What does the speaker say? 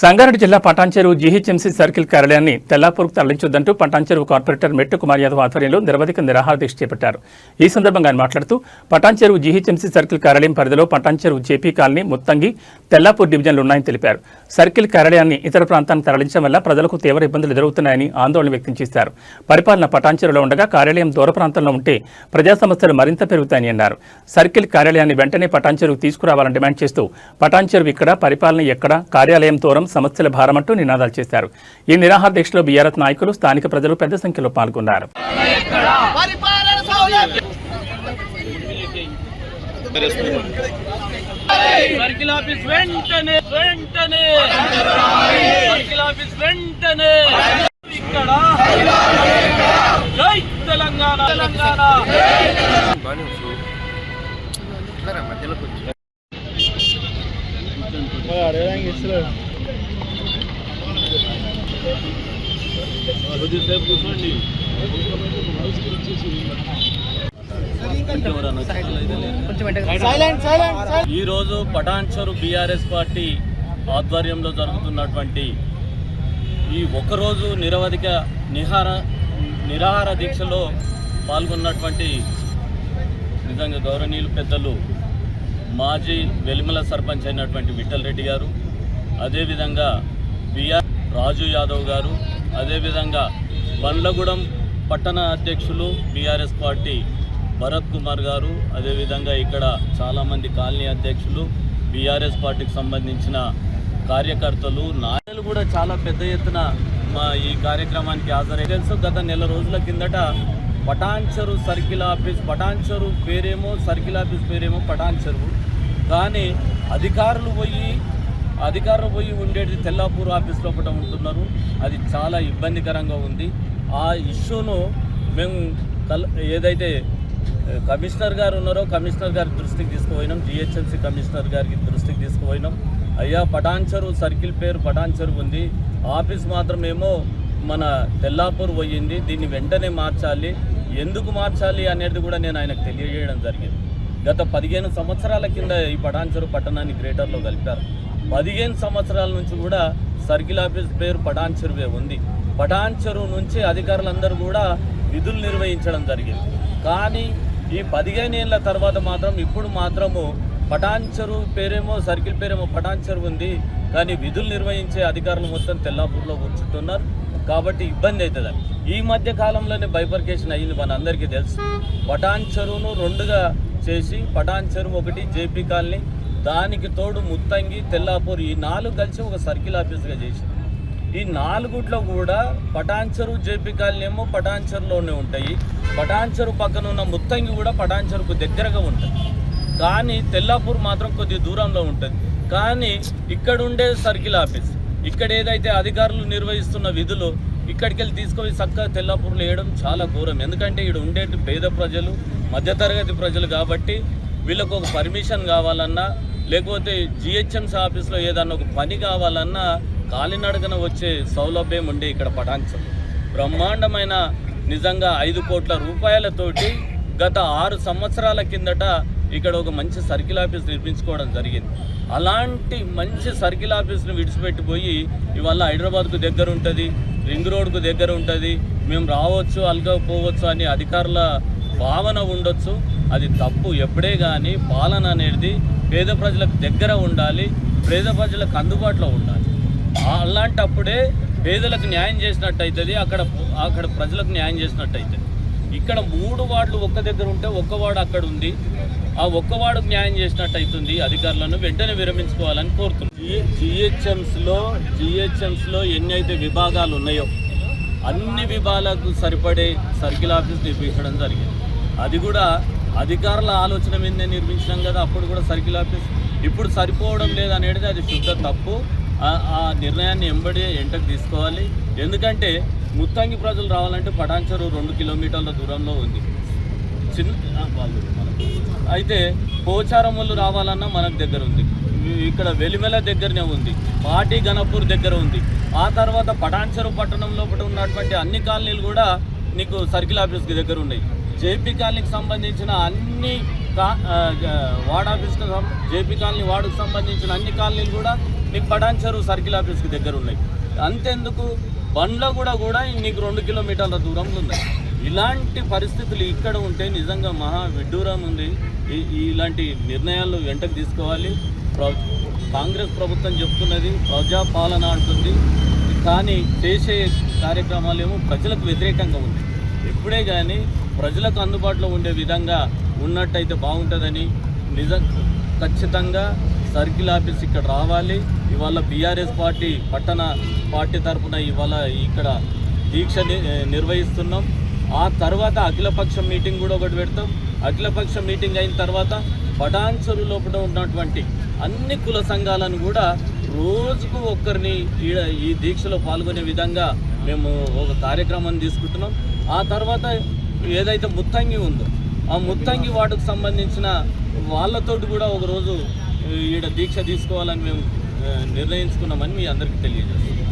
సంగారెడ్డి జిల్లా Patancheru GHMC circle కార్యాలయాన్ని తెల్లాపూర్కు తరలించొద్దంటూ Patancheru corporator మెట్టు కుమార్ యాదవ్ ఆధ్వర్యంలో నిరవధిక నిరాహార దీక్ష చేపట్టారు. ఈ సందర్భంగా ఆయన మాట్లాడుతూ పటాన్చెరు జీహెచ్ఎంసీ సర్కిల్ కార్యాలయం పరిధిలో పటాన్చెరు జేపీ కాలనీ ముత్తంగి తెల్లాపూర్ డివిజన్లు ఉన్నాయని తెలిపారు. సర్కిల్ కార్యాలయాన్ని ఇతర ప్రాంతానికి తరలించడం వల్ల ప్రజలకు తీవ్ర ఇబ్బందులు ఎదురవుతున్నాయని ఆందోళన వ్యక్తం చేశారు. పరిపాలన పటాన్చెరులో ఉండగా కార్యాలయం దూర ప్రాంతంలో ఉంటే ప్రజా సమస్యలు మరింత పెరుగుతాయని అన్నారు. సర్కిల్ కార్యాలయాన్ని వెంటనే పటాన్చెరుకు తీసుకురావాలని డిమాండ్ చేస్తూ పటాన్చెరు ఇక్కడ పరిపాలన ఎక్కడ కార్యాలయం దూరం సమస్యల భారమంటూ నినాదాలు చేశారు ఈ నిరాహార దీక్షలో బీఆర్ఎస్ నాయకులు స్థానిక ప్రజలు పెద్ద సంఖ్యలో పాల్గొన్నారు పరిపాలన సౌలభ్యం సర్కిల్ ఆఫీస్ వెంటనే వెంటనే సర్కిల్ ఆఫీస్ వెంటనే ఇక్కడ జై తెలంగాణ తెలంగాణ కొద్దిసేపు కూర్చోండి ఈ రోజు పటాన్చరు బీఆర్ఎస్ పార్టీ ఆధ్వర్యంలో జరుగుతున్నటువంటి ఈ ఒకరోజు నిరవధిక నిహార నిరాహార దీక్షలో పాల్గొన్నటువంటి నిజంగా గౌరవనీయులు పెద్దలు మాజీ వెలిమల సర్పంచ్ అయినటువంటి విఠల్ రెడ్డి గారు అదేవిధంగా బిఆర్ రాజు యాదవ్ గారు అదేవిధంగా బండ్లగూడెం పట్టణ అధ్యక్షులు బీఆర్ఎస్ పార్టీ భరత్ కుమార్ గారు అదేవిధంగా ఇక్కడ చాలామంది కాలనీ అధ్యక్షులు బీఆర్ఎస్ పార్టీకి సంబంధించిన కార్యకర్తలు నాయకులు కూడా చాలా పెద్ద ఎత్తున మా ఈ కార్యక్రమానికి హాజరై తెలుసు. గత నెల రోజుల కిందట పటాన్చెరు సర్కిల్ ఆఫీస్ పటాన్చెరు పేరేమో సర్కిల్ ఆఫీస్ పేరేమో పటాన్చెరు. కానీ అధికారులు పోయి అధికారులు పోయి ఉండేది తెల్లాపూర్ ఆఫీస్ లోపల ఉంటున్నారు. అది చాలా ఇబ్బందికరంగా ఉంది. ఆ ఇష్యూను మేము కల్ ఏదైతే కమిషనర్ గారు ఉన్నారో కమిషనర్ గారి దృష్టికి తీసుకుపోయినాం. జిహెచ్ఎంసీ కమిషనర్ గారికి దృష్టికి తీసుకుపోయినాం. అయ్యా పటాన్చరు సర్కిల్ పేరు పటాన్చరు ఉంది. ఆఫీస్ మాత్రమేమో మన తెల్లాపూర్ పోయింది. దీన్ని వెంటనే మార్చాలి. ఎందుకు మార్చాలి అనేది కూడా నేను ఆయనకు తెలియజేయడం జరిగింది. గత పదిహేను సంవత్సరాల కింద ఈ పటాన్చరు పట్టణాన్ని గ్రేటర్లో కలిపారు. పదిహేను సంవత్సరాల నుంచి కూడా సర్కిల్ ఆఫీస్ పేరు పటాన్ చెరువే ఉంది. పటాన్ చెరువు నుంచి అధికారులందరూ కూడా విధులు నిర్వహించడం జరిగింది. కానీ ఈ పదిహేను ఏళ్ళ తర్వాత మాత్రం ఇప్పుడు మాత్రము పటాన్ చెరువు పేరేమో సర్కిల్ పేరేమో పటాన్ చెరువు ఉంది. కానీ విధులు నిర్వహించే అధికారులు మొత్తం తెల్లాపూర్లో కూర్చుంటున్నారు. కాబట్టి ఇబ్బంది అవుతుంది. ఈ మధ్య కాలంలోనే బైపర్కేషన్ అయ్యింది మన అందరికీ తెలుసు. పటాన్ చెరువును రెండుగా చేసి పటాన్ చెరువు ఒకటి జేపీ కాలనీ దానికి తోడు ముత్తంగి తెల్లాపూర్ ఈ నాలుగు కలిసి ఒక సర్కిల్ ఆఫీస్గా చేసింది. ఈ నాలుగుట్లో కూడా పటాన్చెరు జేపీ కాలనీ ఏమో పటాన్చెరులోనే ఉంటాయి. పటాన్చెరు పక్కన ఉన్న ముత్తంగి కూడా పటాన్చెరుకు దగ్గరగా ఉంటుంది. కానీ తెల్లాపూర్ మాత్రం కొద్ది దూరంలో ఉంటుంది. కానీ ఇక్కడ ఉండే సర్కిల్ ఆఫీస్ ఇక్కడ ఏదైతే అధికారులు నిర్వహిస్తున్న విధులు ఇక్కడికి వెళ్ళి తీసుకొని చక్కగా తెల్లాపూర్లో వేయడం చాలా ఘోరం. ఎందుకంటే ఇక్కడ ఉండే పేద ప్రజలు మధ్యతరగతి ప్రజలు కాబట్టి వీళ్ళకు ఒక పర్మిషన్ కావాలన్నా లేకపోతే జిహెచ్ఎంసీ ఆఫీస్లో ఏదన్నా ఒక పని కావాలన్నా కాలినడకన వచ్చే సౌలభ్యం ఉండే ఇక్కడ పటాంచం బ్రహ్మాండమైన నిజంగా ఐదు కోట్ల రూపాయలతోటి గత ఆరు సంవత్సరాల కిందట ఇక్కడ ఒక మంచి సర్కిల్ ఆఫీస్ నిర్మించుకోవడం జరిగింది. అలాంటి మంచి సర్కిల్ ఆఫీస్ని విడిచిపెట్టిపోయి ఇవాళ హైదరాబాద్కు దగ్గర ఉంటుంది రింగ్ రోడ్కు దగ్గర ఉంటుంది మేము రావచ్చు అల్గా పోవచ్చు అని అధికారుల భావన ఉండొచ్చు. అది తప్పు ఎప్పుడే కానీ పాలన అనేది పేద ప్రజలకు దగ్గర ఉండాలి పేద ప్రజలకు అందుబాటులో ఉండాలి. అలాంటప్పుడే పేదలకు న్యాయం చేసినట్టు అవుతుంది అక్కడ అక్కడ ప్రజలకు న్యాయం చేసినట్టు అవుతుంది ఇక్కడ మూడు వార్డులు ఒక్క దగ్గర ఉంటే ఒక్క వార్డు అక్కడ ఉంది. ఆ ఒక్క వార్డుకు న్యాయం చేసినట్టు అవుతుంది అధికారులను వెంటనే విరమించుకోవాలని కోరుతున్నాం. జిహెచ్ఎంస్లో జిహెచ్ఎంస్లో ఎన్ని అయితే విభాగాలు ఉన్నాయో అన్ని విభాగాలకు సరిపడే సర్కిల్ ఆఫీస్ నిర్మించడం జరిగింది. అది కూడా అధికారుల ఆలోచన మీదనే నిర్మించినాం కదా అప్పుడు కూడా సర్కిల్ ఆఫీస్. ఇప్పుడు సరిపోవడం లేదనేది అది శుద్ధ తప్పు. ఆ- నిర్ణయాన్ని ఎంబడి ఎంటకు తీసుకోవాలి. ఎందుకంటే ముత్తంగి ప్రజలు రావాలంటే పటాన్చెరు రెండు కిలోమీటర్ల దూరంలో ఉంది. చిన్న వాళ్ళు మనకు. అయితే పోచారములు రావాలన్నా మనకు దగ్గర ఉంది. ఇక్కడ వెలిమెల దగ్గరనే ఉంది. పాటి గణపూర్ దగ్గర ఉంది. ఆ తర్వాత పటాన్చెరు పట్టణం లోపల ఉన్నటువంటి అన్ని కాలనీలు కూడా నీకు సర్కిల్ ఆఫీస్కి దగ్గర ఉన్నాయి. జేపీ కాలనీకి సంబంధించిన అన్ని కా వార్డ్ ఆఫీస్కి జేపీ కాలనీ వార్డుకు సంబంధించిన అన్ని కాలనీలు కూడా నీకు పటాన్చెరు సర్కిల్ ఆఫీస్కి దగ్గర ఉన్నాయి అంతెందుకు? బండ్ల కూడా కూడా నీకు రెండు కిలోమీటర్ల దూరంలో ఉన్నాయి. ఇలాంటి పరిస్థితులు ఇక్కడ ఉంటే నిజంగా మహా విడ్డూరం ఉంది. ఈ- ఇలాంటి నిర్ణయాలు వెంటకు తీసుకోవాలి. ప్ర- కాంగ్రెస్ ప్రభుత్వం చెప్తున్నది ప్రజాపాలన అంటుంది. కానీ చేసే కార్యక్రమాలు ఏమో ప్రజలకు వ్యతిరేకంగా ఉంది ఎప్పుడే కానీ ప్రజలకు అందుబాటులో ఉండే విధంగా ఉన్నట్టయితే బాగుంటుందని నిజం ఖచ్చితంగా సర్కిల్ ఆఫీస్ ఇక్కడ రావాలి. ఇవాళ బీఆర్ఎస్ పార్టీ పట్టణ పార్టీ తరఫున ఇవాళ ఇక్కడ దీక్ష ని- నిర్వహిస్తున్నాం. ఆ తర్వాత అఖిలపక్ష మీటింగ్ కూడా ఒకటి పెడతాం. అఖిలపక్ష మీటింగ్ అయిన తర్వాత పటాన్సరు లోపల ఉన్నటువంటి అన్ని కుల సంఘాలను కూడా రోజుకు ఒక్కరిని ఈ దీక్షలో పాల్గొనే విధంగా మేము ఒక కార్యక్రమాన్ని తీసుకుంటున్నాం. ఆ తర్వాత ఏదైతే ముత్తంగి ఉందో ఆ ముత్తంగి వాటికి సంబంధించిన వాళ్ళతోటి కూడా ఒకరోజు ఈడ దీక్ష తీసుకోవాలని మేము నిర్ణయించుకున్నామని మీ అందరికీ తెలియజేస్తున్నాం.